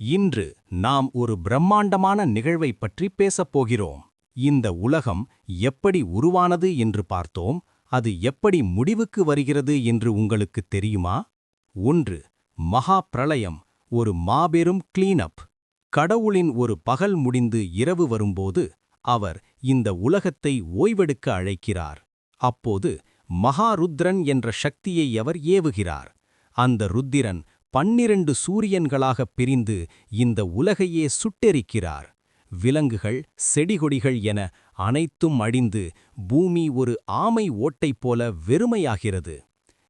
இன்று நாம் ஒரு பிரம்மாண்டமான நிகழ்வை பற்றி பேசப் போகிறோம். இந்த உலகம் எப்படி உருவானது என்று பார்த்தோம். அது எப்படி முடிவுக்கு வருகிறது என்று உங்களுக்குத் தெரியுமா? ஒன்று மகா பிரளயம் ஒரு மாபெரும் கிளீனப் கடவுளின் ஒரு பகல் முடிந்து இரவு வரும்போது அவர் இந்த உலகத்தை ஓய்வெடுக்க அழைக்கிறார். அப்போது மகாருத்ரன் என்ற சக்தியை அவர் ஏவுகிறார். அந்த ருத்திரன் பன்னிரண்டு சூரியன்களாகப் பிரிந்து இந்த உலகையே சுட்டெரிக்கிறார். விலங்குகள் செடிகொடிகள் என அனைத்தும் அழிந்து பூமி ஒரு ஆமை ஓட்டைப் போல வெறுமையாகிறது.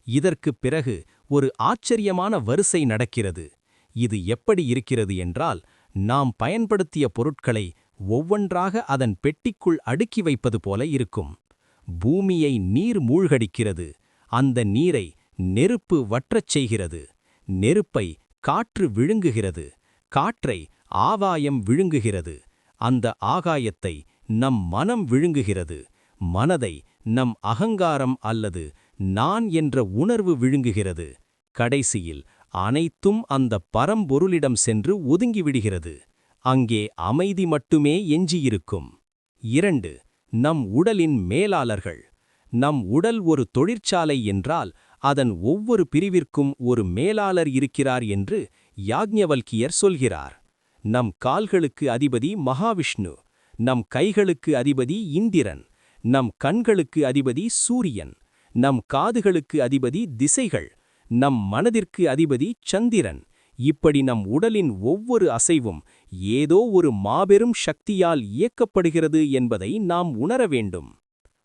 இதற்குப் பிறகு ஒரு ஆச்சரியமான வரிசை நடக்கிறது. இது எப்படி இருக்கிறது என்றால் நாம் பயன்படுத்திய பொருட்களை ஒவ்வொன்றாக அதன் பெட்டிக்குள் அடுக்கி வைப்பது போல இருக்கும். பூமியை நீர் மூழ்கடிக்கிறது. அந்த நீரை நெருப்பு வற்றச் செய்கிறது. நெருப்பை காற்று விழுங்குகிறது காற்றை ஆகாயம் விழுங்குகிறது. அந்த ஆகாயத்தை நம் மனம் விழுங்குகிறது மனதை நம் அகங்காரம் அல்லது நான் என்ற உணர்வு விழுங்குகிறது. கடைசியில் அனைத்தும் அந்த பரம்பொருளிடம் சென்று ஒதுங்கிவிடுகிறது அங்கே அமைதி மட்டுமே எஞ்சியிருக்கும். இரண்டு நம் உடலின் மேலாளர்கள் நம் உடல் ஒரு தொழிற்சாலை என்றால் அதன் ஒவ்வொரு பிரிவிற்கும் ஒரு மேலாளர் இருக்கிறார் என்று யாக்ஞவல்கியர் சொல்கிறார். நம் கால்களுக்கு அதிபதி மகாவிஷ்ணு நம் கைகளுக்கு அதிபதி இந்திரன் நம் கண்களுக்கு அதிபதி சூரியன் நம் காதுகளுக்கு அதிபதி திசைகள் நம் மனதிற்கு அதிபதி சந்திரன். இப்படி நம் உடலின் ஒவ்வொரு அசைவும் ஏதோ ஒரு மாபெரும் சக்தியால் இயக்கப்படுகிறது என்பதை நாம் உணர வேண்டும்.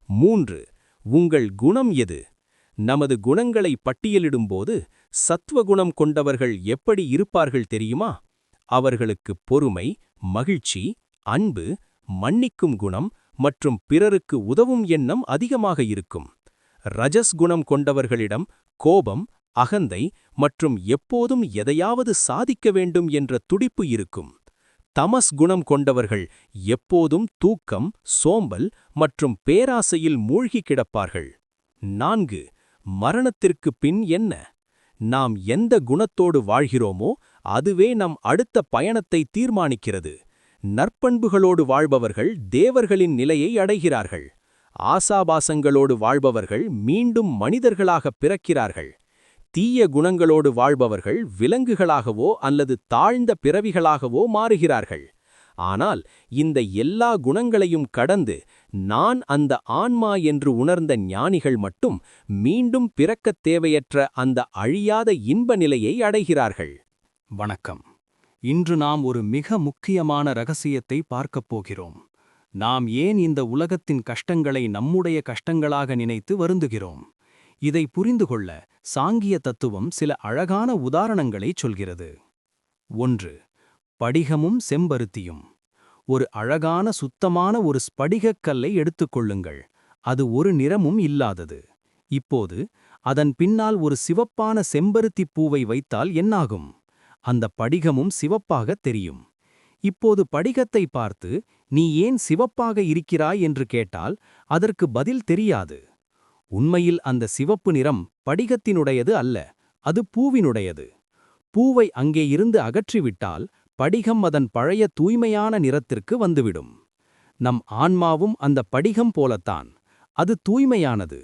மூன்று உங்கள் குணம் எது? நமது குணங்களை பட்டியலிடும்போது சத்வகுணம் கொண்டவர்கள் எப்படி இருப்பார்கள் தெரியுமா? அவர்களுக்கு பொறுமை மகிழ்ச்சி அன்பு மன்னிக்கும் குணம் மற்றும் பிறருக்கு உதவும் எண்ணம் அதிகமாக இருக்கும். ரஜஸ் குணம் கொண்டவர்களிடம் கோபம் அகந்தை மற்றும் எப்போதும் எதையாவது சாதிக்க வேண்டும் என்ற துடிப்பு இருக்கும். தமஸ் குணம் கொண்டவர்கள் எப்போதும் தூக்கம் சோம்பல் மற்றும் பேராசையில் மூழ்கி கிடப்பார்கள். நான்கு மரணத்திற்கு பின் என்ன? நாம் எந்த குணத்தோடு வாழ்கிறோமோ அதுவே நம் அடுத்த பயணத்தை தீர்மானிக்கிறது. நற்பண்புகளோடு வாழ்பவர்கள் தேவர்களின் நிலையை அடைகிறார்கள். ஆசாபாசங்களோடு வாழ்பவர்கள் மீண்டும் மனிதர்களாகப் பிறக்கிறார்கள். தீய குணங்களோடு வாழ்பவர்கள் விலங்குகளாகவோ அல்லது தாழ்ந்த பிறவிகளாகவோ மாறுகிறார்கள். ஆனால் இந்த எல்லா குணங்களையும் கடந்து நான் அந்த ஆன்மா என்று உணர்ந்த ஞானிகள் மட்டும் மீண்டும் பிறக்கத் தேவையற்ற அந்த அழியாத இன்ப நிலையை அடைகிறார்கள். வணக்கம். இன்று நாம் ஒரு மிக முக்கியமான ரகசியத்தை பார்க்கப் போகிறோம். நாம் ஏன் இந்த உலகத்தின் கஷ்டங்களை நம்முடைய கஷ்டங்களாக நினைத்து வருந்துகிறோம்? இதை புரிந்து கொள்ள சாங்கிய தத்துவம் சில அழகான உதாரணங்களை சொல்கிறது. ஒன்று படிகமும் செம்பருத்தியும். ஒரு அழகான சுத்தமான ஒரு ஸ்படிகக் கல்லை எடுத்துக்கொள்ளுங்கள் அது ஒரு நிறமும் இல்லாதது. இப்போது அதன் பின்னால் ஒரு சிவப்பான செம்பருத்திப் பூவை வைத்தால் என்னாகும்? அந்த படிகமும் சிவப்பாகத் தெரியும். இப்போது படிகத்தை பார்த்து நீ ஏன் சிவப்பாக இருக்கிறாய் என்று கேட்டால் அதற்கு பதில் தெரியாது. உண்மையில் அந்த சிவப்பு நிறம் படிகத்தினுடையது அல்ல அது பூவினுடையது. பூவை அங்கே இருந்து அகற்றிவிட்டால் படிகம் அதன் பழைய தூய்மையான நிறத்திற்கு வந்துவிடும். நம் ஆன்மாவும் அந்த படிகம் போலத்தான். அது தூய்மையானது.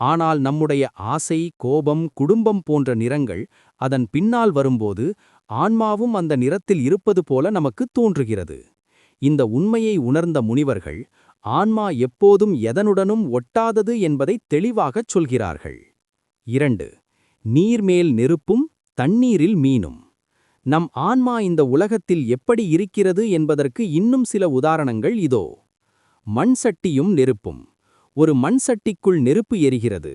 ஆனால் நம்முடைய ஆசை கோபம் குடும்பம் போன்ற நிறங்கள் அதன் பின்னால் வரும்போது ஆன்மாவும் அந்த நிறத்தில் இருப்பது போல நமக்கு தோன்றுகிறது. இந்த உண்மையை உணர்ந்த முனிவர்கள் ஆன்மா எப்போதும் எதனுடனும் ஒட்டாதது என்பதை தெளிவாகச் சொல்கிறார்கள். இரண்டு நீர்மேல் நெருப்பும் தண்ணீரில் மீனும். நம் ஆன்மா இந்த உலகத்தில் எப்படி இருக்கிறது என்பதற்கு இன்னும் சில உதாரணங்கள் இதோ. மண் சட்டியும் நெருப்பும். ஒரு மண் சட்டிக்குள் நெருப்பு எரிகிறது.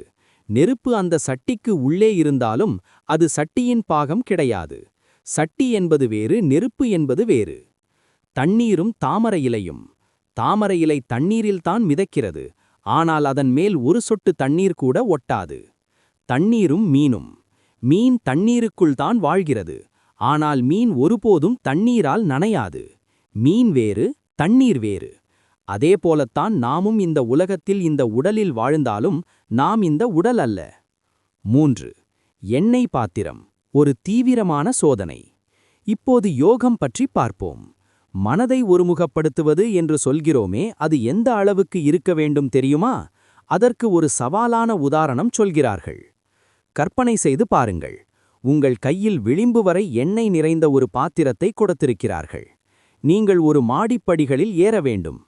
நெருப்பு அந்த சட்டிக்கு உள்ளே இருந்தாலும் அது சட்டியின் பாகம் கிடையாது. சட்டி என்பது வேறு நெருப்பு என்பது வேறு. தண்ணீரும் தாமரை இலையும். தாமரை இலை தண்ணீரில்தான் மிதக்கிறது. ஆனால் அதன் மேல் ஒரு சொட்டு தண்ணீர் கூட ஒட்டாது. தண்ணீரும் மீனும். மீன் தண்ணீருக்குள் தான் வாழ்கிறது. ஆனால் மீன் ஒருபோதும் தண்ணீரால் நனையாது. மீன் வேறு தண்ணீர் வேறு. அதே போலத்தான் நாமும் இந்த உலகத்தில் இந்த உடலில் வாழ்ந்தாலும் நாம் இந்த உடல் அல்ல. மூன்று எண்ணெய் பாத்திரம் ஒரு தீவிரமான சோதனை. இப்போது யோகம் பற்றி பார்ப்போம். மனதை ஒருமுகப்படுத்துவது என்று சொல்கிறோமே அது எந்த அளவுக்கு இருக்க வேண்டும் தெரியுமா? அதற்கு ஒரு சவாலான உதாரணம் சொல்கிறார்கள். கற்பனை செய்து பாருங்கள். உங்கள் கையில் விளிம்பு வரை எண்ணெய் நிறைந்த ஒரு பாத்திரத்தை கொடுத்திருக்கிறார்கள். நீங்கள் ஒரு மாடிப்படிகளில் ஏற வேண்டும்.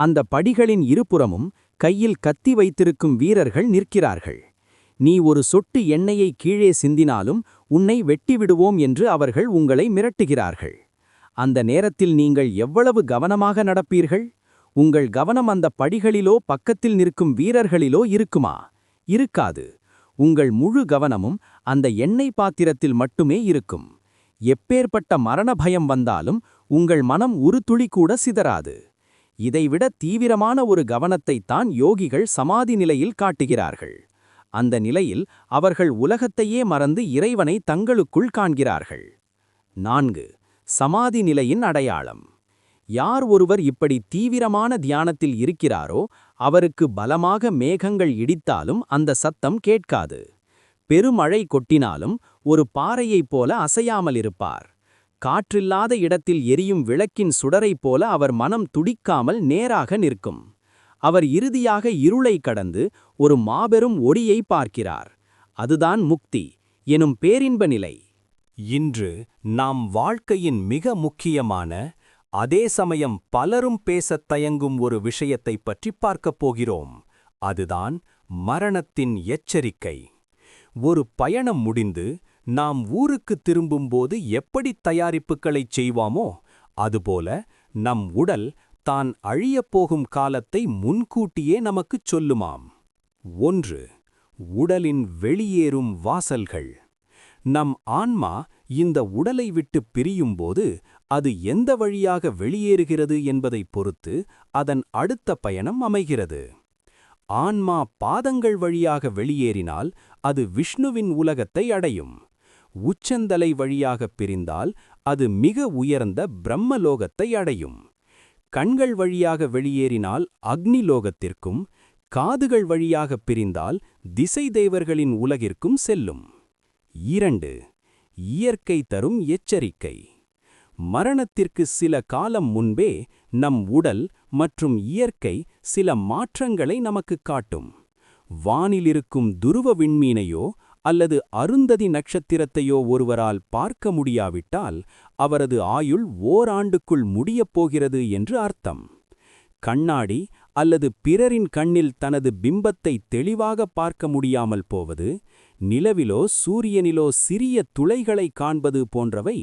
அந்த படிகளின் இருபுறமும் கையில் கத்தி வைத்திருக்கும் வீரர்கள் நிற்கிறார்கள். நீ ஒரு சொட்டு எண்ணெயை கீழே சிந்தினாலும் உன்னை வெட்டிவிடுவோம் என்று அவர்கள் உங்களை மிரட்டுகிறார்கள். அந்த நேரத்தில் நீங்கள் எவ்வளவு கவனமாக நடப்பீர்கள்? உங்கள் கவனம் அந்த படிகளிலோ பக்கத்தில் நிற்கும் வீரர்களிலோ இருக்குமா? இருக்காது. உங்கள் முழு கவனமும் அந்த எண்ணெய் பாத்திரத்தில் மட்டுமே இருக்கும். எப்பேற்பட்ட மரண பயம் வந்தாலும் உங்கள் மனம் ஒரு துளி கூட சிதறாது. இதைவிட தீவிரமான ஒரு கவனத்தைத்தான் யோகிகள் சமாதி நிலையில் காட்டுகிறார்கள். அந்த நிலையில் அவர்கள் உலகத்தையே மறந்து இறைவனை தங்களுக்குள் காண்கிறார்கள். நான்கு. சமாதி நிலையின் அடையாளம். யார் ஒருவர் இப்படி தீவிரமான தியானத்தில் இருக்கிறாரோ அவருக்கு பலமாக மேகங்கள் இடித்தாலும் அந்த சத்தம் கேட்காது. பெருமழை கொட்டினாலும் ஒரு பாறையைப் போல அசையாமல் இருப்பார். காற்றில்லாத இடத்தில் எரியும் விளக்கின் சுடரைப் போல அவர் மனம் துடிக்காமல் நேராக நிற்கும். அவர் இறுதியாக இருளை கடந்து ஒரு மாபெரும் ஒடியை பார்க்கிறார். அதுதான் முக்தி எனும் பேரின்ப நிலை. இன்று நாம் வாழ்க்கையின் மிக முக்கியமான அதே சமயம் பலரும் பேசத் தயங்கும் ஒரு விஷயத்தைப் பற்றி பார்க்கப் போகிறோம். அதுதான் மரணத்தின் எச்சரிக்கை. ஒரு பயணம் முடிந்து நாம் ஊருக்கு திரும்பும்போது எப்படி தயாரிப்புகளைச் செய்வாமோ அதுபோல நம் உடல் தான் அழியப் போகும் காலத்தை முன்கூட்டியே நமக்குச் சொல்லுமாம். ஒன்று உடலின் வெளியேறும் வாசல்கள். நம் ஆன்மா இந்த உடலை விட்டு பிரியும்போது அது எந்த வழியாக வெளியேறுகிறது என்பதைப் பொறுத்து அதன் அடுத்த பயணம் அமைகிறது. ஆன்மா பாதங்கள் வழியாக வெளியேறினால் அது விஷ்ணுவின் உலகத்தை அடையும். உச்சந்தலை வழியாகப் பிரிந்தால் அது மிக உயர்ந்த பிரம்மலோகத்தை அடையும். கண்கள் வழியாக வெளியேறினால் அக்னி லோகத்திற்கும் காதுகள் வழியாகப் பிரிந்தால் திசை தேவர்களின் உலகிற்கும் செல்லும். இரண்டு இயற்கை தரும் எச்சரிக்கை. மரணத்திற்கு சில காலம் முன்பே நம் உடல் மற்றும் இயற்கை சில மாற்றங்களை நமக்குக் காட்டும். வானிலிருக்கும் துருவ விண்மீனையோ அல்லது அருந்ததி நட்சத்திரத்தையோ ஒருவரால் பார்க்க முடியாவிட்டால் அவரது ஆயுள் ஓராண்டுக்குள் முடியப் போகிறது என்று அர்த்தம். கண்ணாடி அல்லது பிறரின் கண்ணில் தனது பிம்பத்தை தெளிவாக பார்க்க முடியாமல் போவது நிலவிலோ சூரியனிலோ சிறிய துளைகளை காண்பது போன்றவை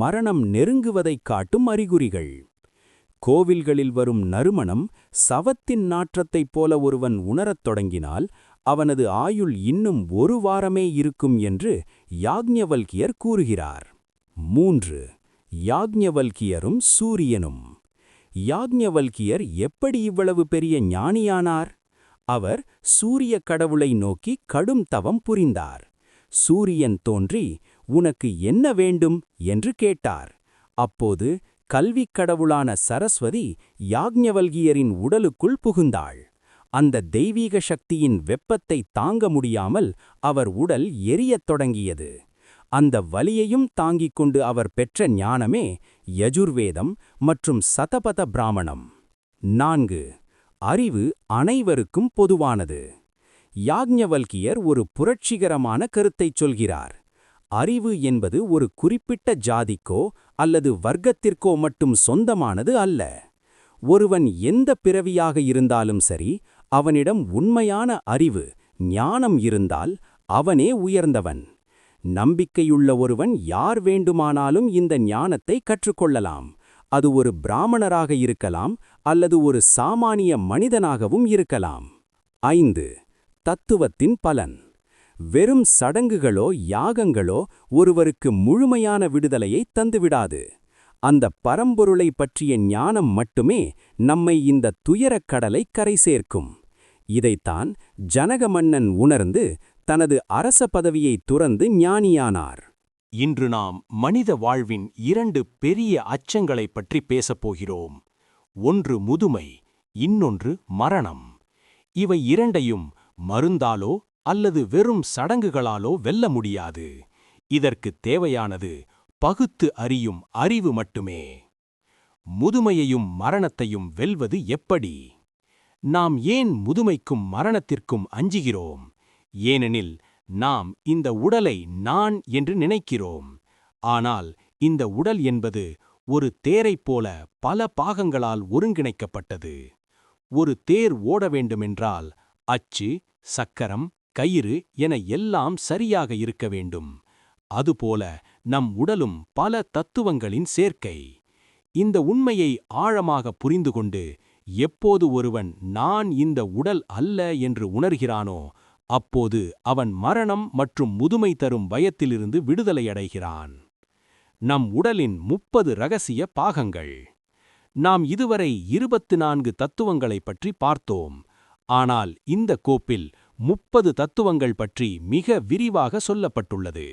மரணம் நெருங்குவதைக் காட்டும் அறிகுறிகள். கோவில்களில் வரும் நறுமணம் சவத்தின் நாற்றத்தைப் போல ஒருவன் உணரத் தொடங்கினால் அவனது ஆயுள் இன்னும் ஒரு வாரமே இருக்கும் என்று யாக்ஞவல்கியர் கூறுகிறார். மூன்று. யாக்ஞவல்கியரும் சூரியனும். யாக்ஞவல்கியர் எப்படி இவ்வளவு பெரிய ஞானியானார்? அவர் சூரிய கடவுளை நோக்கி கடும் தவம் புரிந்தார். சூரியன் தோன்றி உனக்கு என்ன வேண்டும்? என்று கேட்டார். அப்போது கல்விக் கடவுளான சரஸ்வதி யாக்ஞவல்கியரின் உடலுக்குள் புகுந்தாள். அந்த தெய்வீக சக்தியின் வெப்பத்தை தாங்க முடியாமல் அவர் உடல் எரியத் தொடங்கியது. அந்த வலியையும் தாங்கிக் கொண்டு அவர் பெற்ற ஞானமே யஜுர்வேதம் மற்றும் சதபத பிராமணம். நான்கு. அறிவு அனைவருக்கும் பொதுவானது. யாக்ஞவல்கியர் ஒரு புரட்சிகரமான கருத்தைச் சொல்கிறார். அறிவு என்பது ஒரு குறிப்பிட்ட ஜாதிக்கோ அல்லது வர்க்கத்திற்கோ மட்டும் சொந்தமானது அல்ல. ஒருவன் எந்த பிறவியாக இருந்தாலும் சரி அவனிடம் உண்மையான அறிவு ஞானம் இருந்தால் அவனே உயர்ந்தவன். நம்பிக்கையுள்ள ஒருவன் யார் வேண்டுமானாலும் இந்த ஞானத்தை கற்றுக்கொள்ளலாம். அது ஒரு பிராமணராக இருக்கலாம் அல்லது ஒரு சாமானிய மனிதனாகவும் இருக்கலாம். ஐந்து தத்துவத்தின் பலன். வெறும் சடங்குகளோ யாகங்களோ ஒருவருக்கு முழுமையான விடுதலையை தந்துவிடாது. அந்த பரம்பொருளை பற்றிய ஞானம் மட்டுமே நம்மை இந்த துயரக் கடலை கரை சேர்க்கும். இதைத்தான் ஜனக மன்னன் உணர்ந்து தனது அரச பதவியை துறந்து ஞானியானார். இன்று நாம் மனித வாழ்வின் இரண்டு பெரிய அச்சங்களைப் பற்றி பேசப் போகிறோம். ஒன்று முதுமை இன்னொன்று மரணம். இவை இரண்டையும் மருந்தாலோ அல்லது வெறும் சடங்குகளாலோ வெல்ல முடியாது. இதற்குத் தேவையானது பகுத்து அறியும் அறிவு மட்டுமே. முதுமையையும் மரணத்தையும் வெல்வது எப்படி? நாம் ஏன் முதுமைக்கும் மரணத்திற்கும் அஞ்சுகிறோம்? ஏனெனில் நாம் இந்த உடலை நான் என்று நினைக்கிறோம். ஆனால் இந்த உடல் என்பது ஒரு தேரைப் போல பல பாகங்களால் ஒருங்கிணைக்கப்பட்டது. ஒரு தேர் ஓட வேண்டுமென்றால் அச்சு சக்கரம் கயிறு என எல்லாம் சரியாக இருக்க வேண்டும். அதுபோல நம் உடலும் பல தத்துவங்களின் சேர்க்கை. இந்த உண்மையை ஆழமாக புரிந்து கொண்டு எப்போது ஒருவன் நான் இந்த உடல் அல்ல என்று உணர்கிறானோ அப்போது அவன் மரணம் மற்றும் முதுமை தரும் பயத்திலிருந்து விடுதலையடைகிறான். நம் உடலின் முப்பது ரகசிய பாகங்கள். நாம் இதுவரை இருபத்து நான்கு தத்துவங்களைப் பற்றி பார்த்தோம். ஆனால் இந்த கோப்பில் முப்பது தத்துவங்கள் பற்றி மிக விரிவாக சொல்லப்பட்டுள்ளது.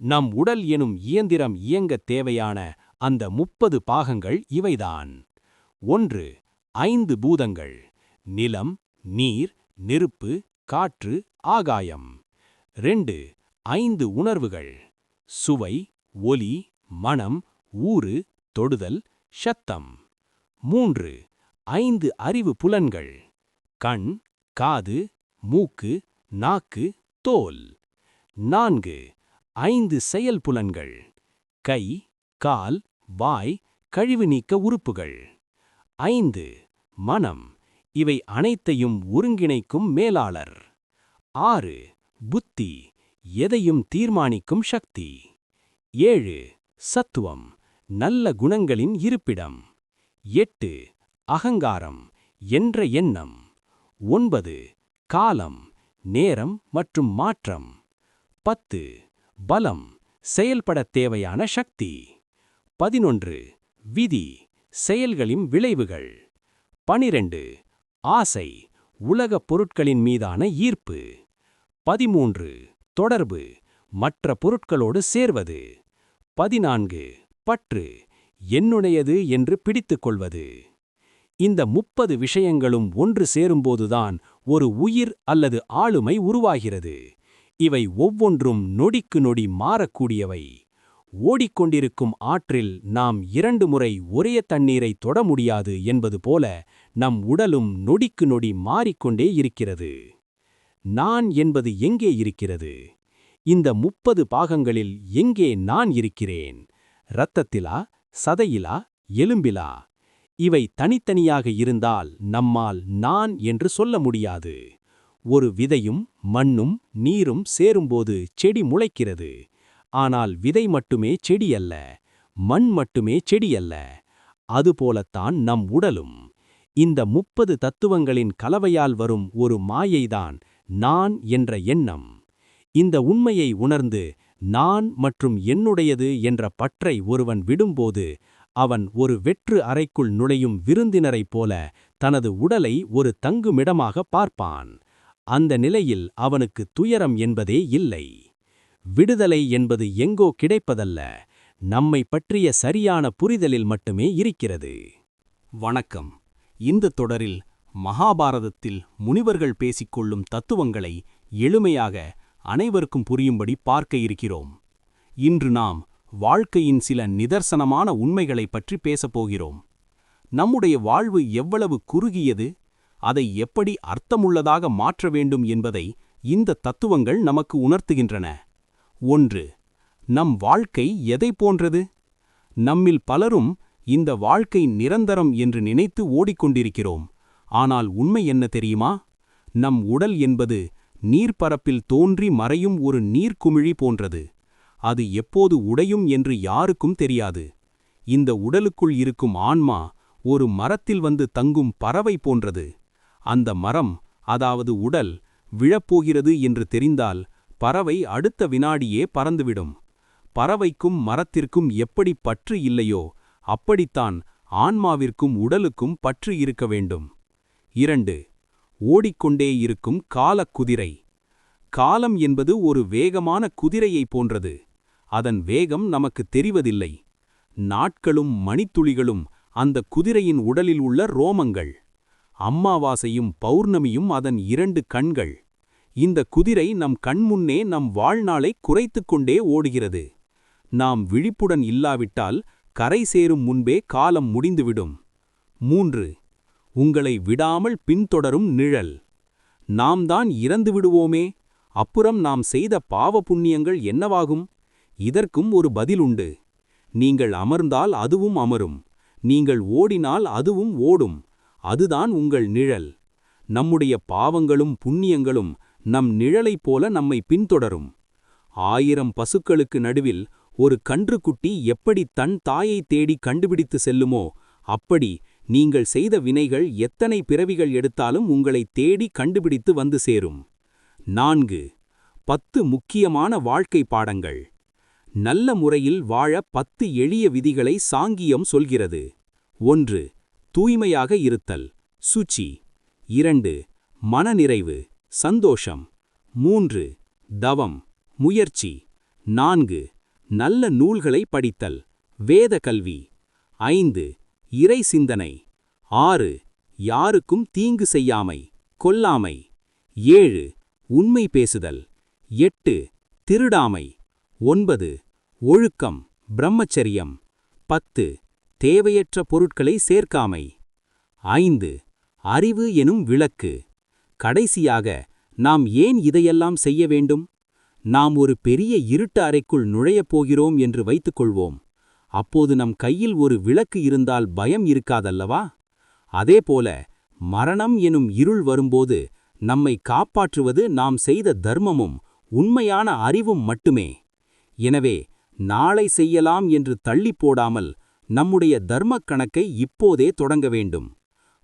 நம் உடல் எனும் இயந்திரம் இயங்கத் தேவையான அந்த முப்பது பாகங்கள் இவைதான். ஒன்று ஐந்து பூதங்கள். நிலம் நீர் நெருப்பு காற்று ஆகாயம். ரெண்டு ஐந்து உணர்வுகள். சுவை ஒலி மனம் ஊறு தொடுதல் ஷத்தம் மூன்று ஐந்து அறிவு புலன்கள். கண் காது மூக்கு நாக்கு தோல். நான்கு ஐந்து செயல் புலன்கள். கை கால் வாய் கழிவு நீக்க உறுப்புகள். ஐந்து மனம் இவை அனைத்தையும் ஒருங்கிணைக்கும் மேலாளர். ஆறு புத்தி எதையும் தீர்மானிக்கும் சக்தி. ஏழு சத்துவம் நல்ல குணங்களின் இருப்பிடம். எட்டு அகங்காரம் என்ற எண்ணம். ஒன்பது காலம் நேரம் மற்றும் மாற்றம். பத்து பலம் செயல்படத் தேவையான சக்தி. பதினொன்று விதி செயல்களின் விளைவுகள். பனிரெண்டு ஆசை உலகப் பொருட்களின் மீதான ஈர்ப்பு. பதிமூன்று தொடர்பு மற்ற பொருட்களோடு சேர்வது. பதினான்கு பற்று என்னுடையது என்று பிடித்துக்கொள்வது இந்த முப்பது விஷயங்களும் ஒன்று சேரும்போதுதான் ஒரு உயிர் அல்லது ஆளுமை உருவாகிறது. இவை ஒவ்வொன்றும் நொடிக்கு நொடி மாறக்கூடியவை. ஓடிக்கொண்டிருக்கும் ஆற்றில் நாம் இரண்டு முறை ஒரே தண்ணீரை தொட முடியாது என்பது போல நம் உடலும் நொடிக்கு நொடி மாறிக்கொண்டே இருக்கிறது. நான் என்பது எங்கே இருக்கிறது? இந்த முப்பது பாகங்களில் எங்கே நான் இருக்கிறேன்? இரத்தத்திலா சதையிலா எலும்பிலா? இவை தனித்தனியாக இருந்தால் நம்மால் நான் என்று சொல்ல முடியாது. ஒரு விதையும் மண்ணும் நீரும் சேரும்போது செடி முளைக்கிறது. ஆனால் விதை மட்டுமே செடியல்ல மண் மட்டுமே செடியல்ல. அதுபோலத்தான் நம் உடலும். இந்த முப்பது தத்துவங்களின் கலவையால் வரும் ஒரு மாயைதான் நான் என்ற எண்ணம். இந்த உண்மையை உணர்ந்து நான் மற்றும் என்னுடையது என்ற பற்றை ஒருவன் விடும்போது அவன் ஒரு வெற்று அறைக்குள் நுழையும் விருந்தினரைப் போல தனது உடலை ஒரு தங்குமிடமாக பார்ப்பான். அந்த நிலையில் அவனுக்கு துயரம் என்பதே இல்லை. விடுதலை என்பது எங்கோ கிடைப்பதல்ல. நம்மை பற்றிய சரியான புரிதலில் மட்டுமே இருக்கிறது. வணக்கம். இந்த தொடரில் மகாபாரதத்தில் முனிவர்கள் பேசிக்கொள்ளும் தத்துவங்களை எளிமையாக அனைவருக்கும் புரியும்படி பார்க்க இருக்கிறோம். இன்று நாம் வாழ்க்கையின் சில நிதர்சனமான உண்மைகளைப் பற்றி பேசப்போகிறோம் நம்முடைய வாழ்வு எவ்வளவு குறுகியது அதை எப்படி அர்த்தமுள்ளதாக மாற்ற வேண்டும் என்பதை இந்த தத்துவங்கள் நமக்கு உணர்த்துகின்றன. ஒன்று நம் வாழ்க்கை எதை போன்றது? நம்மில் பலரும் இந்த வாழ்க்கை நிரந்தரம் என்று நினைத்து ஓடிக்கொண்டிருக்கிறோம். ஆனால் உண்மை என்ன தெரியுமா? நம் உடல் என்பது நீர்ப்பரப்பில் தோன்றி மறையும் ஒரு நீர்க்குமிழி போன்றது. அது எப்போது உடையும் என்று யாருக்கும் தெரியாது. இந்த உடலுக்குள் இருக்கும் ஆன்மா ஒரு மரத்தில் வந்து தங்கும் பறவை போன்றது. அந்த மரம் அதாவது உடல் விழப்போகிறது என்று தெரிந்தால் பறவை அடுத்த வினாடியே பறந்துவிடும். பறவைக்கும் மரத்திற்கும் எப்படி பற்று இல்லையோ அப்படித்தான் ஆன்மாவிற்கும் உடலுக்கும் பற்று இருக்க வேண்டும். இரண்டு ஓடிக்கொண்டே இருக்கும் காலக் குதிரை. காலம் என்பது ஒரு வேகமான குதிரையைப் போன்றது. அதன் வேகம் நமக்கு தெரிவதில்லை. நாட்களும் மணித்துளிகளும் அந்த குதிரையின் உடலில் உள்ள ரோமங்கள். அம்மாவாசையும் பௌர்ணமியும் அதன் இரண்டு கண்கள். இந்த குதிரை நம் கண்முன்னே நம் வாழ்நாளை குறைத்து கொண்டே ஓடுகிறது. நாம் விழிப்புடன் இல்லாவிட்டால் கரை சேரும் முன்பே காலம் முடிந்துவிடும். மூன்று உங்களை விடாமல் பின்தொடரும் நிழல். நாம் தான் இறந்து விடுவோமே அப்புறம் நாம் செய்த பாவ புண்ணியங்கள் என்னவாகும்? இதற்கும் ஒரு பதில் உண்டு நீங்கள் அமர்ந்தால் அதுவும் அமரும். நீங்கள் ஓடினால் அதுவும் ஓடும். அதுதான் உங்கள் நிழல். நம்முடைய பாவங்களும் புண்ணியங்களும் நம் நிழலைப் போல நம்மை பின்தொடரும். ஆயிரம் பசுக்களுக்கு நடுவில் ஒரு கன்றுக்குட்டி எப்படி தன் தாயை தேடி கண்டுபிடித்து செல்லுமோ அப்படி நீங்கள் செய்த வினைகள் எத்தனை பிறவிகள் எடுத்தாலும் உங்களை தேடி கண்டுபிடித்து வந்து சேரும். நான்கு. பத்து முக்கியமான வாழ்க்கை பாடங்கள். நல்ல முறையில் வாழ பத்து எளிய விதிகளை சாங்கியம் சொல்கிறது. ஒன்று. தூய்மையாக இருத்தல். சுச்சி. இரண்டு. மனநிறைவு. சந்தோஷம். மூன்று தவம் முயற்சி. நான்கு நல்ல நூல்களை படித்தல். வேத கல்வி. ஐந்து இறை சிந்தனை. ஆறு யாருக்கும் தீங்கு செய்யாமை கொல்லாமை. ஏழு உண்மை பேசுதல். எட்டு திருடாமை. ஒன்பது ஒழுக்கம் பிரம்மச்சரியம். பத்து தேவையற்ற பொருட்களை சேர்க்காமை. ஐந்து அறிவு எனும் விளக்கு. கடைசியாக நாம் ஏன் இதையெல்லாம் செய்ய வேண்டும்? நாம் ஒரு பெரிய இருட்டு அறைக்குள் நுழையப் போகிறோம் என்று வைத்துக்கொள்வோம். அப்போது நம் கையில் ஒரு விளக்கு இருந்தால் பயம் இருக்காதல்லவா? அதேபோல மரணம் எனும் இருள் வரும்போது நம்மை காப்பாற்றுவது நாம் செய்த தர்மமும் உண்மையான அறிவும் மட்டுமே. எனவே நாளை செய்யலாம் என்று தள்ளி போடாமல் நம்முடைய தர்மக் கணக்கை இப்போதே தொடங்க வேண்டும்.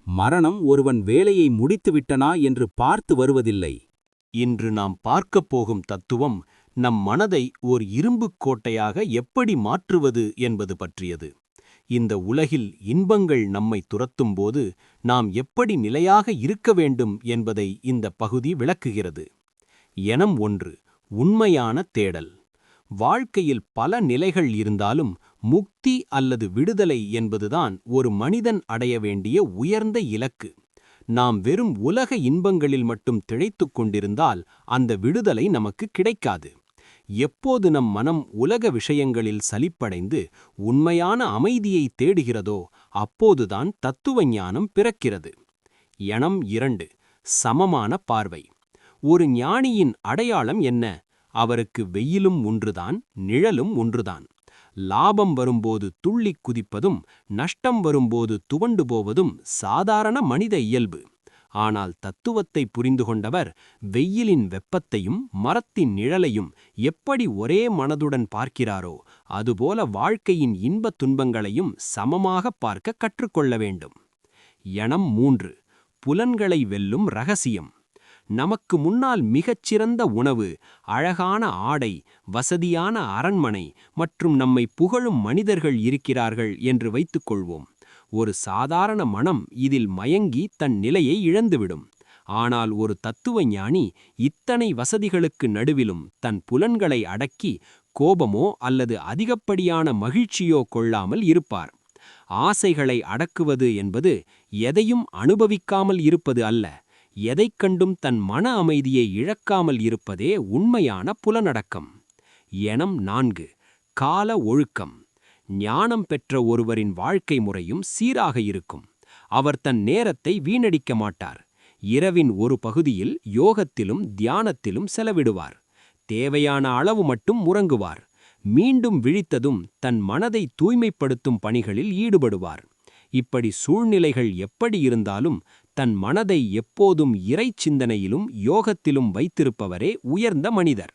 மரணம் ஒருவன் வேலையை முடித்துவிட்டனா என்று பார்த்து வருவதில்லை. இன்று நாம் பார்க்கப் போகும் தத்துவம் நம் மனதை ஓர் இரும்புக் கோட்டையாக எப்படி மாற்றுவது என்பது பற்றியது. இந்த உலகில் இன்பங்கள் நம்மை துரத்தும்போது நாம் எப்படி நிலையாக இருக்க வேண்டும் என்பதை இந்த பகுதி விளக்குகிறது. எனம் ஒன்று உண்மையான தேடல். வாழ்க்கையில் பல நிலைகள் இருந்தாலும் முக்தி அல்லது விடுதலை என்பதுதான் ஒரு மனிதன் அடைய வேண்டிய உயர்ந்த இலக்கு. நாம் வெறும் உலக இன்பங்களில் மட்டும் திழைத்து கொண்டிருந்தால் அந்த விடுதலை நமக்கு கிடைக்காது. எப்போது நம் மனம் உலக விஷயங்களில் சலிப்படைந்து உண்மையான அமைதியை தேடுகிறதோ அப்போதுதான் தத்துவ ஞானம் பிறக்கிறது. எணம் இரண்டு சமமான பார்வை. ஒரு ஞானியின் அடையாளம் என்ன? அவருக்கு வெயிலும் ஒன்றுதான் நிழலும் ஒன்றுதான். லாபம் வரும்போது துள்ளிக் குதிப்பதும் நஷ்டம் வரும்போது துவண்டு போவதும் சாதாரண மனித இயல்பு. ஆனால் தத்துவத்தை புரிந்து கொண்டவர் வெயிலின் வெப்பத்தையும் மரத்தின் நிழலையும் எப்படி ஒரே மனதுடன் பார்க்கிறாரோ அதுபோல வாழ்க்கையின் இன்பத் துன்பங்களையும் சமமாக பார்க்க கற்றுக்கொள்ள வேண்டும். எணம் மூன்று. புலன்களை வெல்லும் ரகசியம். நமக்கு முன்னால் மிகச்சிறந்த உணவு அழகான ஆடை வசதியான அரண்மனை மற்றும் நம்மை புகழும் மனிதர்கள் இருக்கிறார்கள் என்று வைத்துக்கொள்வோம் ஒரு சாதாரண மனம் இதில் மயங்கி தன் நிலையை இழந்துவிடும். ஆனால் ஒரு தத்துவ ஞானி இத்தனை வசதிகளுக்கு நடுவிலும் தன் புலன்களை அடக்கி கோபமோ அல்லது அதிகப்படியான மகிழ்ச்சியோ கொள்ளாமல் இருப்பார். ஆசைகளை அடக்குவது என்பது எதையும் அனுபவிக்காமல் இருப்பது அல்ல. எதைக் கண்டும் தன் மன அமைதியை இழக்காமல் இருப்பதே உண்மையான புலனடக்கம். எனம் நான்கு கால ஒழுக்கம். ஞானம் பெற்ற ஒருவரின் வாழ்க்கை முறையும் சீராக இருக்கும். அவர் தன் நேரத்தை வீணடிக்க மாட்டார். இரவின் ஒரு பகுதியில் யோகத்திலும் தியானத்திலும் செலவிடுவார். தேவையான அளவு மட்டும் உறங்குவார். மீண்டும் விழித்ததும் தன் மனதை தூய்மைப்படுத்தும் பணிகளில் ஈடுபடுவார். இப்படி சூழ்நிலைகள் எப்படி இருந்தாலும் தன் மனதை எப்போதும் இறை சிந்தனையிலும் யோகத்திலும் வைத்திருப்பவரே உயர்ந்த மனிதர்.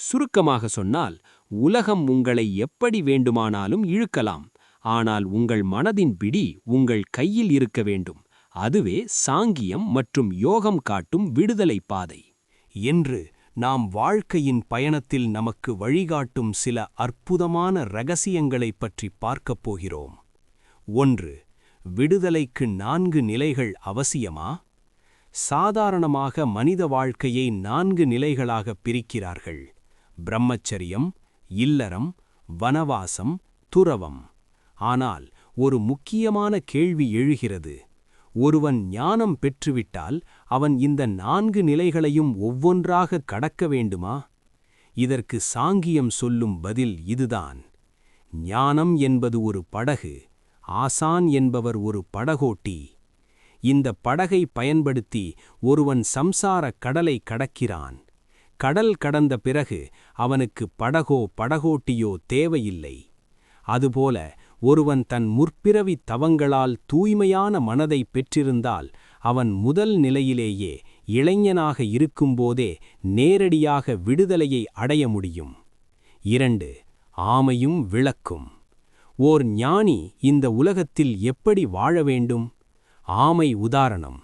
சுருக்கமாக சொன்னால் உலகம் உங்களை எப்படி வேண்டுமானாலும் இழுக்கலாம் ஆனால் உங்கள் மனதின் பிடி உங்கள் கையில் இருக்க வேண்டும். அதுவே சாங்கியம் மற்றும் யோகம் காட்டும் விடுதலை பாதை. என்று நாம் வாழ்க்கையின் பயணத்தில் நமக்கு வழிகாட்டும் சில அற்புதமான ரகசியங்களைப் பற்றி பார்க்கப் போகிறோம். ஒன்று விடுதலைக்கு நான்கு நிலைகள் அவசியமா? சாதாரணமாக மனித வாழ்க்கையை நான்கு நிலைகளாக பிரிக்கிறார்கள். பிரம்மச்சரியம் இல்லறம் வனவாசம் துறவம். ஆனால் ஒரு முக்கியமான கேள்வி எழுகிறது. ஒருவன் ஞானம் பெற்றுவிட்டால் அவன் இந்த நான்கு நிலைகளையும் ஒவ்வொன்றாக கடக்க வேண்டுமா? இதற்கு சாங்கியம் சொல்லும் பதில் இதுதான். ஞானம் என்பது ஒரு படகு. ஆசான் என்பவர் ஒரு படகோட்டி. இந்த படகை பயன்படுத்தி ஒருவன் சம்சாரக் கடலை கடக்கிறான். கடல் கடந்த பிறகு அவனுக்கு படகோ படகோட்டியோ தேவையில்லை. அதுபோல ஒருவன் தன் முற்பிறவி தவங்களால் தூய்மையான மனதை பெற்றிருந்தால் அவன் முதல் நிலையிலேயே இளைஞனாக இருக்கும்போதே நேரடியாக விடுதலையை அடைய முடியும். இரண்டு ஆமையும் விளக்கும். ஓர் ஞானி இந்த உலகத்தில் எப்படி வாழ வேண்டும்? ஆமை உதாரணம்.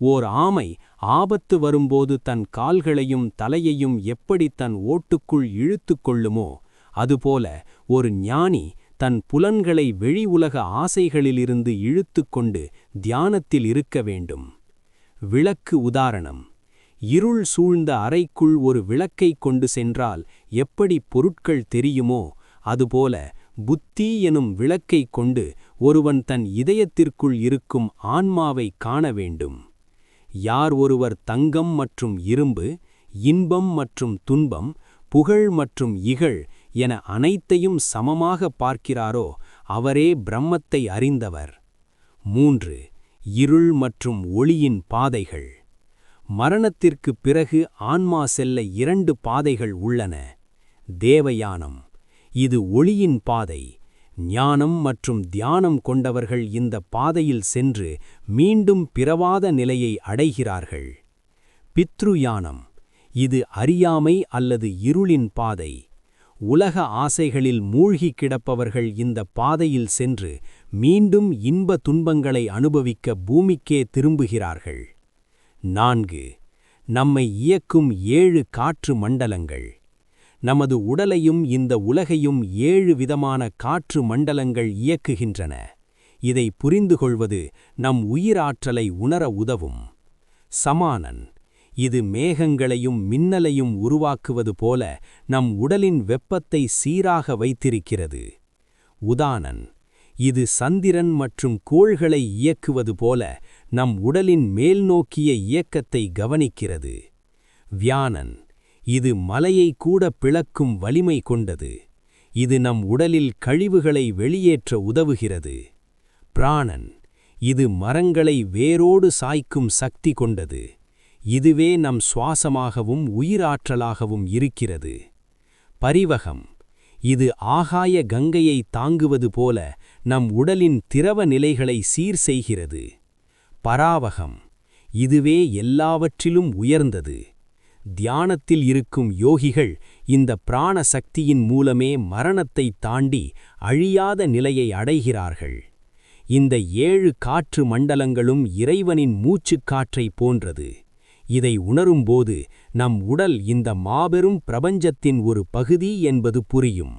ஓர் ஆமை ஆபத்து வரும்போது தன் கால்களையும் தலையையும் எப்படி தன் ஓட்டுக்குள் இழுத்துக் கொள்ளுமோ அதுபோல ஒரு ஞானி தன் புலன்களை வெளி உலக ஆசைகளிலிருந்து இழுத்துக்கொண்டு தியானத்தில் இருக்க வேண்டும். விளக்கு உதாரணம். இருள் சூழ்ந்த அறைக்குள் ஒரு விளக்கைக் கொண்டு சென்றால் எப்படி பொருட்கள் தெரியுமோ அதுபோல புத்தி எனும் விளக்கைக் கொண்டு ஒருவன் தன் இதயத்திற்குள் இருக்கும் ஆன்மாவை காண வேண்டும். யார் ஒருவர் தங்கம் மற்றும் இரும்பு இன்பம் மற்றும் துன்பம் புகழ் மற்றும் இகழ் என அனைத்தையும் சமமாக பார்க்கிறாரோ அவரே பிரம்மத்தை அறிந்தவர். மூன்று இருள் மற்றும் ஒளியின் பாதைகள். மரணத்திற்குப் பிறகு ஆன்மா செல்ல இரண்டு பாதைகள் உள்ளன. தேவயானம். இது ஒளியின் பாதை. ஞானம் மற்றும் தியானம் கொண்டவர்கள் இந்த பாதையில் சென்று மீண்டும் பிறவாத நிலையை அடைகிறார்கள். பித்ருயானம் இது அறியாமை அல்லது இருளின் பாதை. உலக ஆசைகளில் மூழ்கி கிடப்பவர்கள் இந்த பாதையில் சென்று மீண்டும் இன்ப துன்பங்களை அனுபவிக்க பூமிக்கே திரும்புகிறார்கள். நான்கு. நம்மை இயக்கும் ஏழு காற்று மண்டலங்கள். நமது உடலையும் இந்த உலகையும் ஏழு விதமான காற்று மண்டலங்கள் இயக்குகின்றன. இதை புரிந்து கொள்வது நம் உயிராற்றலை உணர உதவும். சமானன். இது மேகங்களையும் மின்னலையும் உருவாக்குவது போல நம் உடலின் வெப்பத்தை சீராக வைத்திருக்கிறது. உதானன். இது சந்திரன் மற்றும் கோள்களை இயக்குவது போல நம் உடலின் மேல்நோக்கிய இயக்கத்தை கவனிக்கிறது. வியானன். இது மலையை கூட பிளக்கும் வலிமை கொண்டது. இது நம் உடலில் கழிவுகளை வெளியேற்ற உதவுகிறது. பிராணன் இது மரங்களை வேரோடு சாய்க்கும் சக்தி கொண்டது. இதுவே நம் சுவாசமாகவும் உயிராற்றலாகவும் இருக்கிறது. பரிவகம் இது ஆகாய கங்கையை தாங்குவது போல நம் உடலின் திரவ நிலைகளை சீர் செய்கிறது. பராவகம் இதுவே எல்லாவற்றிலும் உயர்ந்தது. தியானத்தில் இருக்கும் யோகிகள் இந்த பிராண சக்தியின் மூலமே மரணத்தை தாண்டி அழியாத நிலையை அடைகிறார்கள். இந்த ஏழு காற்று மண்டலங்களும் இறைவனின் மூச்சுக்காற்றை போன்றது. இதை உணரும்போது நம் உடல் இந்த மாபெரும் பிரபஞ்சத்தின் ஒரு பகுதி என்பது புரியும்.